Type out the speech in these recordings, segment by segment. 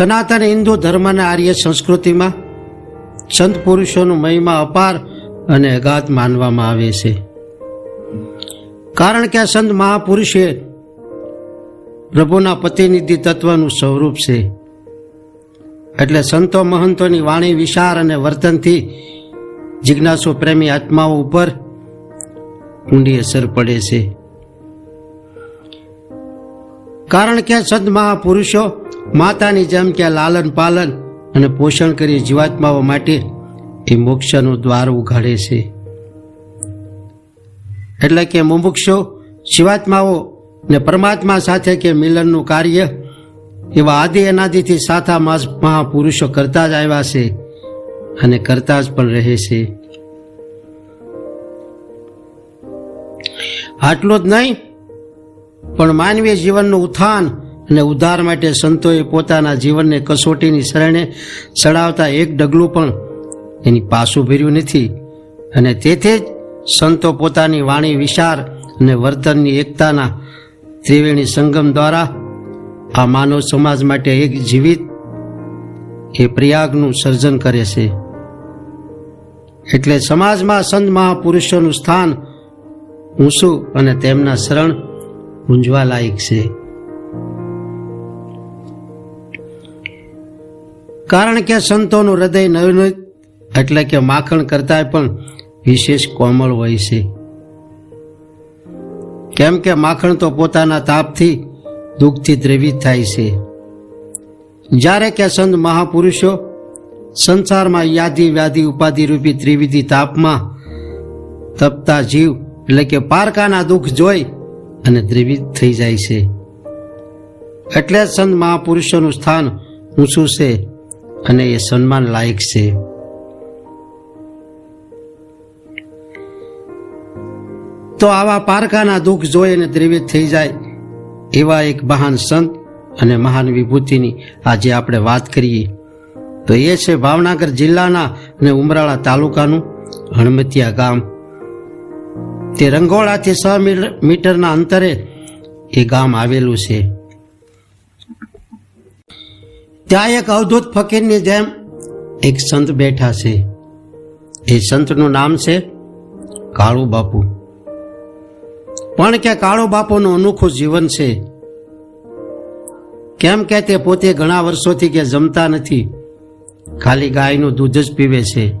સનાતન હિન્દુ ધર્મના આર્ય સંસ્કૃતિમાં સંત પુરુષોનું મહિમા અપાર અને અગાધ માનવામાં આવે છે. કારણ કે આ સંત મહાપુરુષે પ્રભુના પ્રતિનિધિ તત્વનું સ્વરૂપ છે. એટલે સંતો મહંતોની વાણી વિચાર અને વર્તનથી જિજ્ઞાસુ પ્રેમી આત્માઓ ઉપર ઊંડી અસર પડે છે. કારણ કે સંત મહાપુરુષો માતાની જેમ કે લાલન પાલન અને પોષણ કરી જીવાત્માઓ માટે એ મોક્ષનું દ્વાર ઉઘાડે છે. એટલે કે મુમુક્ષો શિવાત્માઓ ને પરમાત્મા સાથે કે મિલનનું કાર્ય એવા આદિ અનાદિથી સાથા માસ મહાપુરુષો કરતા જ આવ્યા છે અને કરતા જ પણ રહે છે. આટલું જ નહીં, પણ માનવીય જીવનનું ઉત્થાન અને ઉદ્ધાર માટે સંતોએ પોતાના જીવનને કસોટીની શરણે ચડાવતા એક ડગલું પણ એની પાછું ભર્યું નથી. અને તેથી જ સંતો પોતાની વાણી વિચાર અને વર્તનની એકતાના ત્રિવેણી સંગમ દ્વારા આ માનવ સમાજ માટે એક જીવિત એ પ્રયાગનું સર્જન કરે છે. એટલે સમાજમાં સંત મહાપુરુષોનું સ્થાન ઊંચું અને તેમના શરણ ગુંજવા લાયક છે. કારણ કે સંતોનું હૃદય નવીન એટલે કે માખણ કરતા પણ વિશેષ કોમળ હોય છે. કેમ કે માખણ તો પોતાના તાપથી દુઃખથી દ્રવિત થાય છે. જ્યારે કે સંત મહાપુરુષો સંસારમાં યાદી વ્યાધિ ઉપાધિ રૂપી ત્રિવિધિ તાપમાં તપતા જીવ એટલે કે પારકાના દુઃખ જોઈ અને દ્રવિત થઈ જાય છે. એટલે સંત મહાપુરુષોનું સ્થાન ઊંચું છે. અને એ સન્માન લાયક છે. તો આવા પારકાના દુઃખ જોઈ અને દ્રવિત થઈ જાય એવા એક મહાન સંત અને મહાન વિભૂતિની આજે આપણે વાત કરીએ. તો એ છે ભાવનગર જિલ્લાના અને ઉમરાળા તાલુકાનું હણમતિયા ગામ. તે રંગોળાથી છ મીટરના અંતરે એ ગામ આવેલું છે. ત્યાં એક અવધૂત ફકીરની જેમ એક સંત બેઠા છે. એ સંતનું નામ છે કાળુ બાપુ. પણ કે કાળુ બાપુનું અનોખું જીવન છે. કેમ કે તે પોતે ઘણા વર્ષોથી કે જમતા નથી. ખાલી ગાયનું દૂધ જ પીવે છે.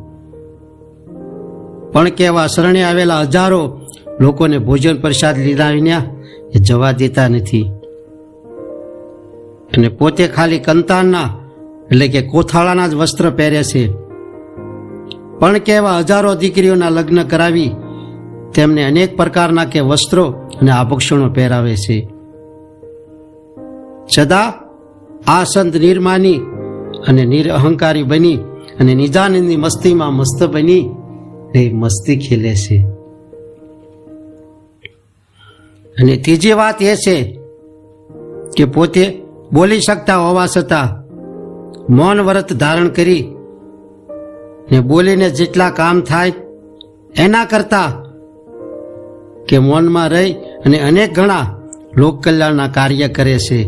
પણ કે એવા શરણે આવેલા હજારો લોકોને ભોજન પ્રસાદ લીધા વિના જવા દેતા નથી. અને પોતે ખાલી કંતાનના એટલે કે કોથાળાના જ વસ્ત્ર પહેરે છે. પણ કે એવા હજારો દીકરીઓના લગ્ન કરાવી તેમને અનેક પ્રકારના કે વસ્ત્રો અને આભૂષણો પહેરાવે છે. સદા આ સંત નિર્માની અને નિરઅહંકારી બની અને નિજાનંદની મસ્તીમાં મસ્ત બની એ મસ્તી ખેલે છે. અને ત્રીજી વાત એ છે કે પોતે બોલી શકતા હોવા છતાં મૌન વ્રત ધારણ કરી ને બોલીને જેટલા કામ થાય એના કરતા કે મૌનમાં રહી અને અનેક ઘણા લોક કલ્યાણના કાર્ય કરે છે.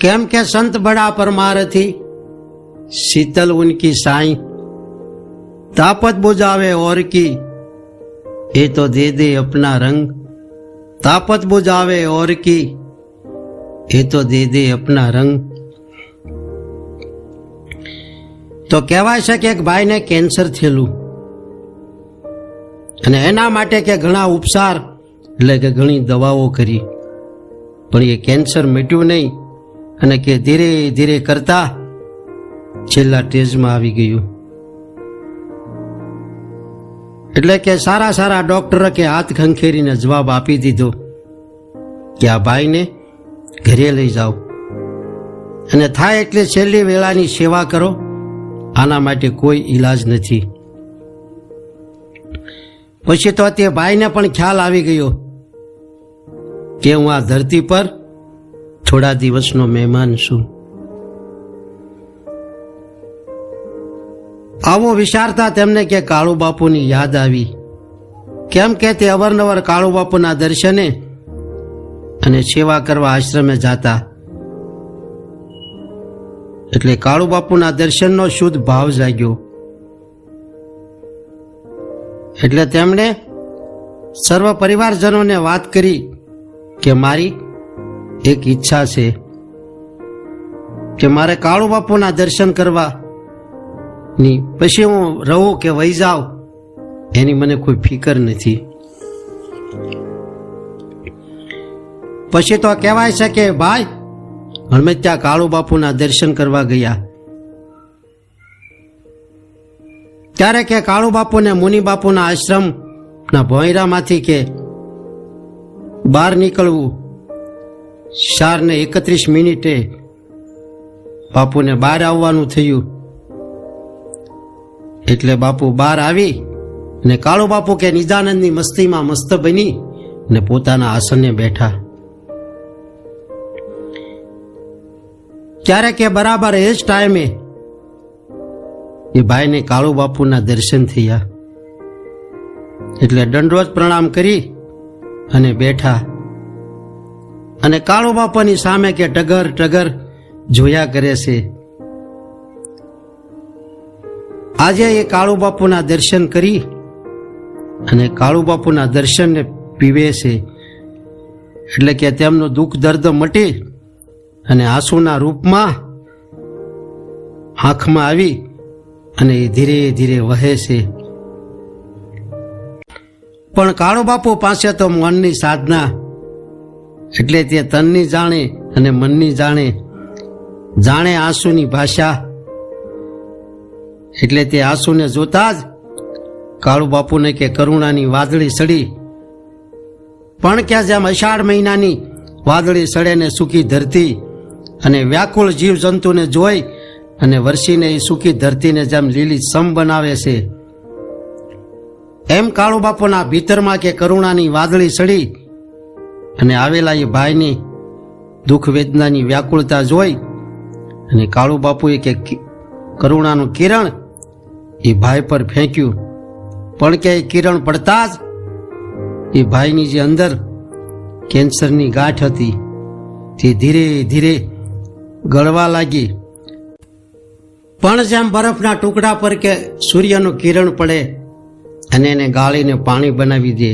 કેમ કે સંત બડા પરમારથી શીતલ ઉનકી સાઈ, તાપત બુજાવે ઓર કી એ તો દે દે અપના રંગ. તાપત બુજાવે ઓર કી એ તો દે દે અપના રંગ. તો કહેવાય છે કે એક ભાઈને કેન્સર થયેલું. અને એના માટે કે ઘણા ઉપચાર, એટલે કે ઘણી દવાઓ કરી. પણ એ કેન્સર મટ્યું નહીં અને કે ધીરે ધીરે કરતા છેલ્લા સ્ટેજમાં આવી ગયું. એટલે કે સારા સારા ડોક્ટરે કે હાથ ખંખેરીને જવાબ આપી દીધો કે આ ભાઈને ઘરે લઈ જાઓ. અને થાય એટલે છેલ્લી વેળાની સેવા કરો. આના માટે કોઈ ઈલાજ નથી. પછી તો તે ભાઈને પણ ખ્યાલ આવી ગયો કે હું આ ધરતી પર થોડા દિવસનો મહેમાન છું. આવો વિચારતા તેમને કે કાળુ બાપુની યાદ આવી. કેમ કે તે અવારનવાર કાળુ બાપુના દર્શને અને સેવા કરવા આશ્રમે જાતા. એટલે કાળુ બાપુના દર્શનનો શુદ્ધ ભાવ જાગ્યો. એટલે તેમણે સર્વ પરિવારજનોને વાત કરી કે મારી એક ઈચ્છા છે કે મારે કાળુ બાપુના દર્શન કરવા ની પછી હું રહું કે વહી જાઉં એની મને કોઈ ફિકર નથી. પછી તો કહેવાય છે કે, ભાઈ હમે ત્યાં કાળુ બાપુના દર્શન કરવા ગયા. ત્યારે કે કાળુ બાપુને મુનિ બાપુના આશ્રમના ભોંયરામાંથી કે બહાર નીકળવું, સારને એકત્રીસ મિનિટે બાપુને બહાર આવવાનું થયું. એટલે બાપુ બહાર આવી ને કાળુ બાપુ કે નિજાનંદની મસ્તીમાં મસ્ત બની ને પોતાના આસને બેઠા. ત્યારે કે બરાબર એ જ ટાઈમે એ ભાઈને કાળુ બાપુના દર્શન થયા. એટલે દંડવત પ્રણામ કરી અને બેઠા. અને કાળુ બાપાની સામે કે ટગર ટગર જોયા કરે છે. આજે એ કાળુ બાપુના દર્શન કરી અને કાળુ બાપુના દર્શનને પીવે છે. એટલે કે તેમનું દુઃખ દર્દ મટી અને આંસુના રૂપમાં આંખમાં આવી અને એ ધીરે ધીરે વહે છે. પણ કાળુ બાપુ પાસે તો મનની સાધના એટલે તે તનની જાણે અને મનની જાણે જાણે આંસુની ભાષા. એટલે તે આંસુને જોતા જ કાળુ બાપુને કે કરુણાની વાદળી સડી. પણ ક્યાં જેમ અષાઢ મહિનાની વાદળી સડે ને સૂકી ધરતી અને વ્યાકુળ જીવજંતુને જોઈ અને વરસીને એ સૂકી ધરતીને જેમ લીલી સમ બનાવે છે. એમ કાળુ બાપુના ભીતરમાં કે કરુણાની વાદળી સડી અને આવેલા એ ભાઈની દુઃખ વેદનાની વ્યાકુળતા જોઈ અને કાળુ બાપુએ કે, કરુણાનું કિરણ એ ભાઈ પર ફેંક્યું. પણ કે એ કિરણ પડતા જ એ ભાઈની જે અંદર કેન્સરની ગાંઠ હતી તે ધીરે ધીરે ગળવા લાગી. પણ જેમ બરફના ટુકડા પર કે સૂર્યનું કિરણ પડે અને એને ગાળીને પાણી બનાવી દે.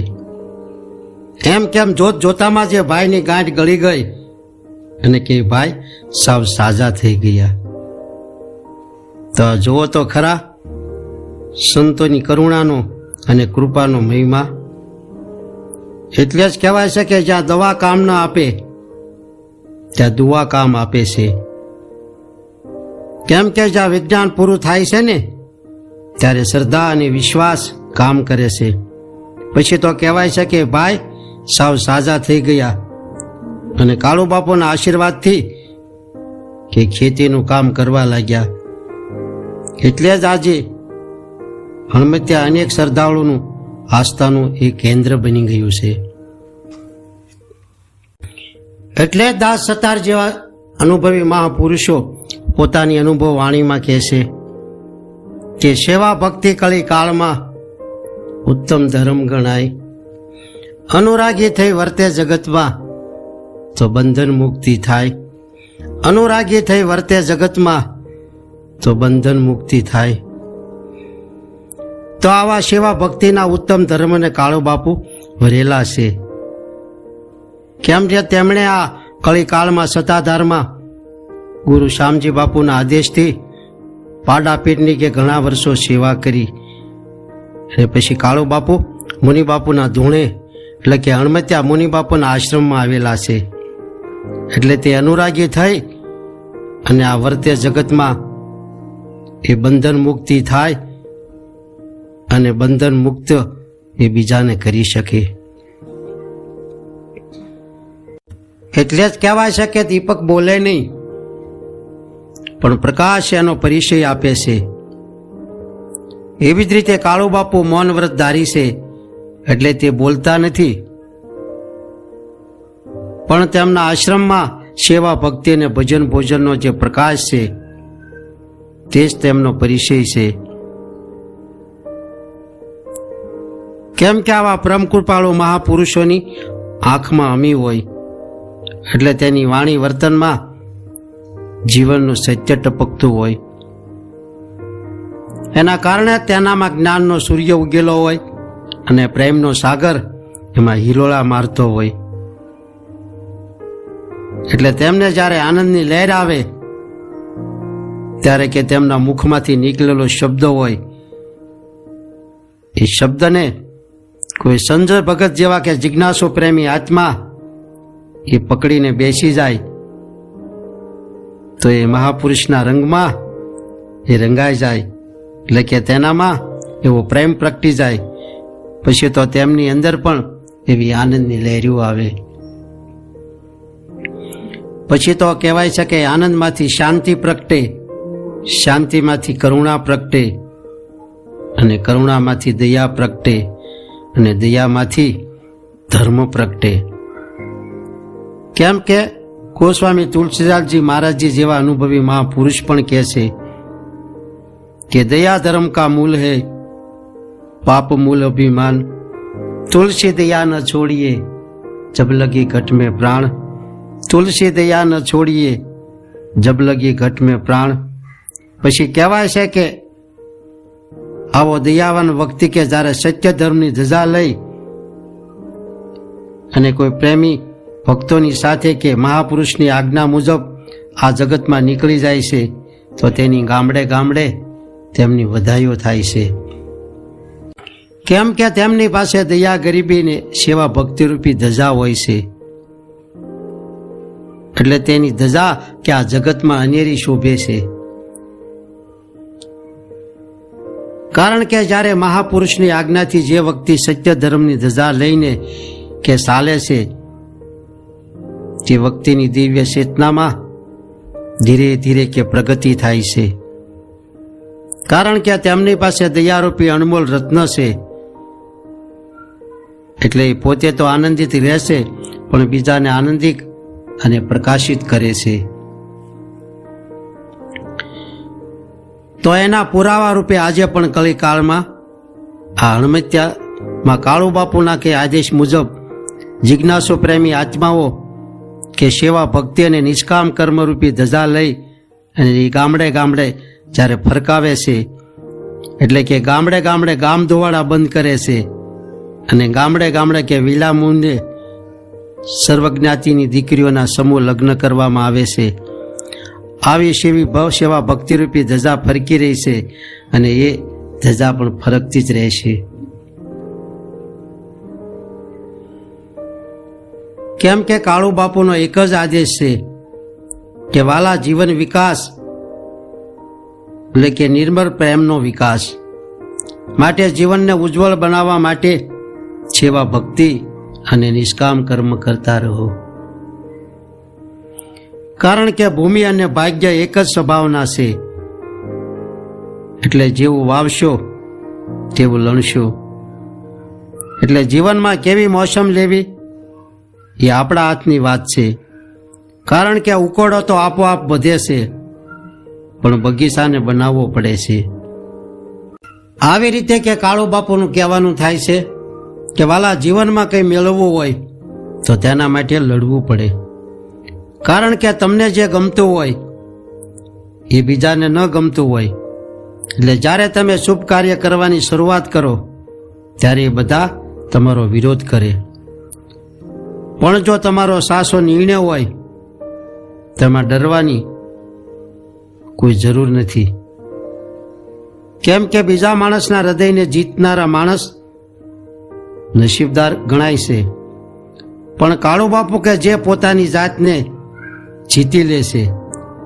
એમ કેમ જોત જોતામાં જે ભાઈની ગાંઠ ગળી ગઈ અને કે, ભાઈ, સાવ સાજા થઈ ગયા. તો જુઓ તો ખરા, સંતોની કરુણાનો અને કૃપાનો મહિમા. એટલે જ કહેવાય છે કે જ્યાં દવા કામ ન આપે ત્યાં દુઆ કામ આપે છે. કેમ કે જ્યાં વિજ્ઞાન પૂરું થાય છે ને, ત્યારે શ્રદ્ધા અને વિશ્વાસ કામ કરે છે. પછી તો કહેવાય છે કે ભાઈ, સાવ સાજા થઈ ગયા. અને કાળુ બાપુના આશીર્વાદથી કે ખેતીનું કામ કરવા લાગ્યા. એટલે જ આજે હણમત્યા અનેક શ્રદ્ધાળુનું આસ્થાનું એ કેન્દ્ર બની ગયું છે. એટલે દાસ સતાર જેવા અનુભવી મહાપુરુષો પોતાની અનુભવ વાણીમાં કહે છે કે સેવા ભક્તિ કળી કાળમાં ઉત્તમ ધર્મ ગણાય. અનુરાગી થઈ વર્તે જગતમાં તો બંધન મુક્તિ થાય. અનુરાગી થઈ વર્તે જગતમાં તો બંધન મુક્તિ થાય. તો આવા સેવા ભક્તિના ઉત્તમ ધર્મને કાળો બાપુ ભરેલા છે. કેમ જે તેમણે આ કળીકાળમાં સત્તાધારમાં ગુરુ શ્યામજી બાપુના આદેશથી પાડાપીઠની કે ઘણા વર્ષો સેવા કરી અને પછી કાળુ બાપુ, મુનિ બાપુના ધૂણે, એટલે કે અણમત્યા મુનિ બાપુના આશ્રમમાં આવેલા છે. એટલે તે અનુરાગી થઈ અને આ વર્તે જગતમાં એ બંધન મુક્તિ થાય અને બંધન મુક્ત એ બીજાને કરી શકે. એટલે જ કહેવાય છે કે દીપક બોલે નહીં. પણ પ્રકાશ એનો પરિચય આપે છે. એવી જ રીતે કાળુ બાપુ મૌન વ્રત ધારી છે, એટલે તે બોલતા નથી. પણ તેમના આશ્રમમાં સેવા ભક્તિ અને ભજન ભોજનનો જે પ્રકાશ છે, તે જ તેમનો પરિચય છે. કેમ કે આવા પરમ કૃપાળુ મહાપુરુષોની આંખમાં અમી હોય. એટલે તેની વાણી વર્તનમાં જીવનનું સત્ય ટપકતું હોય. એના કારણે તેનામાં જ્ઞાનનો સૂર્ય ઉગેલો હોય અને પ્રેમનો સાગર એમાં હિલોળા મારતો હોય. એટલે તેમને જ્યારે આનંદની લહેર આવે, ત્યારે કે તેમના મુખમાંથી નીકળેલો શબ્દ હોય, એ શબ્દને કોઈ સંજય ભગત જેવા કે જિજ્ઞાસુ પ્રેમી આત્મા એ પકડીને બેસી જાય. તો એ મહાપુરુષના રંગમાં એ રંગાઈ જાય. એટલે કે તેનામાં એવો પ્રેમ પ્રગટી જાય. પછી તો તેમની અંદર પણ એવી આનંદની લહેરીઓ આવે. પછી તો કહેવાય છે કે આનંદમાંથી શાંતિ પ્રગટે, શાંતિમાંથી કરુણા પ્રગટે અને કરુણામાંથી દયા પ્રગટે અને દયામાંથી ધર્મ પ્રગટે. કેમ કે ગોસ્વામી તુલસીદાસજી મહારાજજી જેવા અનુભવી મહાપુરુષ પણ કહે છે કે દયા ધર્મ કા મૂલ હે, પાપ મૂલ અભિમાન. તુલસી દયા ન છોડીએ, જબ લગી ઘટ में પ્રાણ. તુલસી દયા ન છોડીએ, જબ લગી ઘટ में પ્રાણ. પછી કહેવાય છે કે આવો દયાવાન વ્યક્તિ કે જ્યારે સત્ય ધર્મની ધજા લઈ અને કોઈ પ્રેમી ભક્તોની સાથે કે મહાપુરુષની આજ્ઞા મુજબ આ જગતમાં નીકળી જાય છે, તો તેની ગામડે ગામડે તેમની વધાઈઓ થાય છે. કેમ કે તેમની પાસે દયા ગરીબીને સેવા ભક્તિરૂપી ધજા હોય છે. એટલે તેની ધજા કે આ જગતમાં અનેરી શોભે છે. કારણ કે જ્યારે મહાપુરુષની આજ્ઞાથી જે વ્યક્તિ સત્ય ધર્મની ધજા લઈને કે ચાલે છે તે વ્યક્તિની દિવ્ય ચેતનામાં ધીરે ધીરે કે પ્રગતિ થાય છે. કારણ કે તેમની પાસે દયારૂપી અનમોલ રત્ન છે. એટલે પોતે તો આનંદિત રહેશે, પણ બીજાને આનંદિત અને પ્રકાશિત કરે છે. તો એના પુરાવા રૂપે આજે પણ કલિકાળમાં, આ હણમત્યામાં કાળુ બાપુના કે આદેશ મુજબ જિજ્ઞાસુ પ્રેમી આત્માઓ કે સેવા ભક્તિ અને નિષ્કામ કર્મરૂપી ધજા લઈ અને એ ગામડે ગામડે જ્યારે ફરકાવે છે, એટલે કે ગામડે ગામડે ગામ ધોવાડા બંધ કરે છે અને ગામડે ગામડે કે વિલા મુંદે સર્વજ્ઞાતિની દીકરીઓના સમૂહ લગ્ન કરવામાં આવે છે. આવી સેવી ભવ સેવા ભક્તિરૂપી ધજા ફરકી રહી છે અને એ ધજા પણ ફરકતી જ રહેશે કેમ કે કાળુ બાપુનો એક જ આદેશ છે કે વાલા જીવન વિકાસ એટલે કે નિર્મળ પ્રેમનો વિકાસ. માટે જીવનને ઉજ્જવળ બનાવવા માટે સેવા ભક્તિ અને નિષ્કામ કર્મ કરતા રહો. કારણ કે ભૂમિ અને ભાગ્ય એક જ સ્વભાવના છે. એટલે જેવું વાવશો, તેવું લણશો. એટલે જીવનમાં કેવી મોસમ લેવી? એ આપણા હાથની વાત છે. કારણ કે ઉકોડો તો આપોઆપ વધે છે. પણ બગીચાને બનાવવો પડે છે. આવી રીતે કે કાળુ બાપુનું કહેવાનું થાય છે કે વાલા જીવનમાં કંઈ મેળવવું હોય તો તેના માટે લડવું પડે. કારણ કે તમને જે ગમતું હોય, એ બીજાને ન ગમતું હોય. એટલે જ્યારે તમે શુભ કાર્ય કરવાની શરૂઆત કરો, ત્યારે એ બધા તમારો વિરોધ કરે. પણ જો તમારો સાસો નિર્ણય હોય, તેમાં ડરવાની કોઈ જરૂર નથી. કેમ કે બીજા માણસના હૃદયને જીતનારા માણસ નસીબદાર ગણાય છે. પણ કાળુ બાપુ કે જે પોતાની જાતને જીતી લે છે,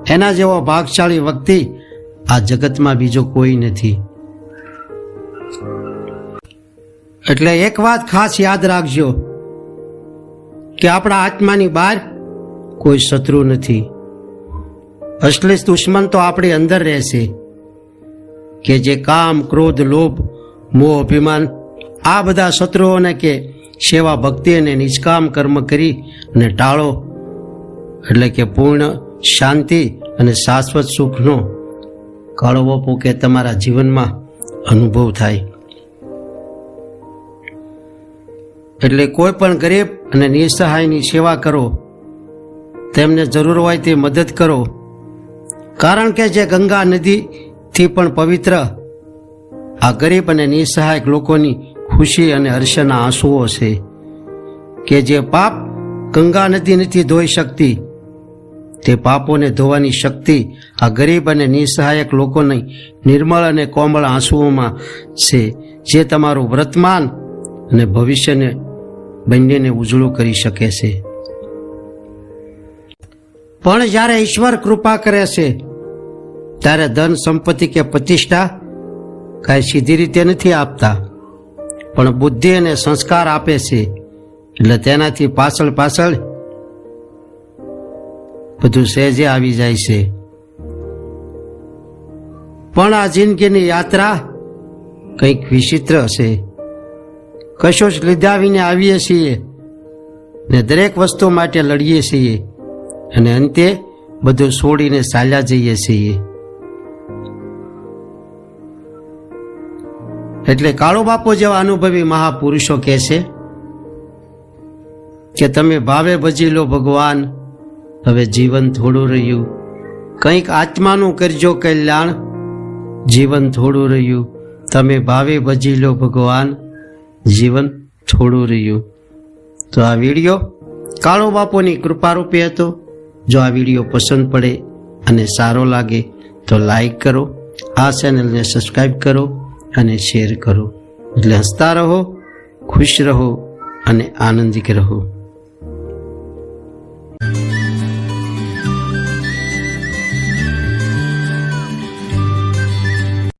એના જેવો ભાગશાળી વ્યક્તિ આ જગતમાં બીજો કોઈ નથી. એટલે એક વાત ખાસ યાદ રાખજો. કે આપણા આત્માની બહાર કોઈ શત્રુ નથી. અસલી દુશ્મન તો આપણી અંદર રહેશે કે જે કામ, ક્રોધ, લોભ, મોહ, અભિમાન, આ બધા શત્રુઓને કે સેવા ભક્તિ અને નિષ્કામ કર્મ કરી અને ટાળો. એટલે કે પૂર્ણ શાંતિ અને શાશ્વત સુખનો કળવો પોકે તમારા જીવનમાં અનુભવ થાય. એટલે કોઈ પણ ગરીબ અને નિસહાયની સેવા કરો. તેમને જરૂર હોય તે મદદ કરો. કારણ કે જે ગંગા નદીથી પણ પવિત્ર, આ ગરીબ અને નિસહાયક લોકોની ખુશી અને હર્ષના આંસુઓ છે કે જે પાપ ગંગા નદી નથી ધોઈ શકતી, તે પાપોને ધોવાની શક્તિ આ ગરીબ અને નિસહાયક લોકોની નિર્મળ અને કોમળ આંસુઓમાં છે, જે તમારું વર્તમાન અને ભવિષ્યને બંનેને ઉજળું કરી શકે છે. પણ જ્યારે ઈશ્વર કૃપા કરે છે, ત્યારે ધન સંપત્તિ કે પ્રતિષ્ઠા કાંઈ સીધી રીતે નથી આપતા. પણ બુદ્ધિ અને સંસ્કાર આપે છે, એટલે તેનાથી પાછળ પાછળ બધું સહેજે આવી જાય છે. પણ આ જિંદગીની યાત્રા કંઈક વિચિત્ર છે કશો જ લીધા વિને આવીએ છીએ ને દરેક વસ્તુ માટે લડીએ છીએ અને અંતે બધું છોડીને ચાલ્યા જઈએ છીએ. એટલે કાળો બાપો જેવા અનુભવી મહાપુરુષો કહે છે કે તમે ભાવે ભજી લો ભગવાન, હવે જીવન થોડું રહ્યું. કંઈક આત્માનું કરજો કલ્યાણ, જીવન થોડું રહ્યું. તમે ભાવે ભજી લો ભગવાન જીવન થોડું રહ્યું. તો આ વીડિયો કાળો બાપોની કૃપારૂપે હતો. જો આ વીડિયો પસંદ પડે અને સારો લાગે તો લાઈક કરો, આ ચેનલને સબસ્ક્રાઈબ કરો અને શેર કરો. એટલે હસતા રહો, ખુશ રહો અને આનંદિત રહો.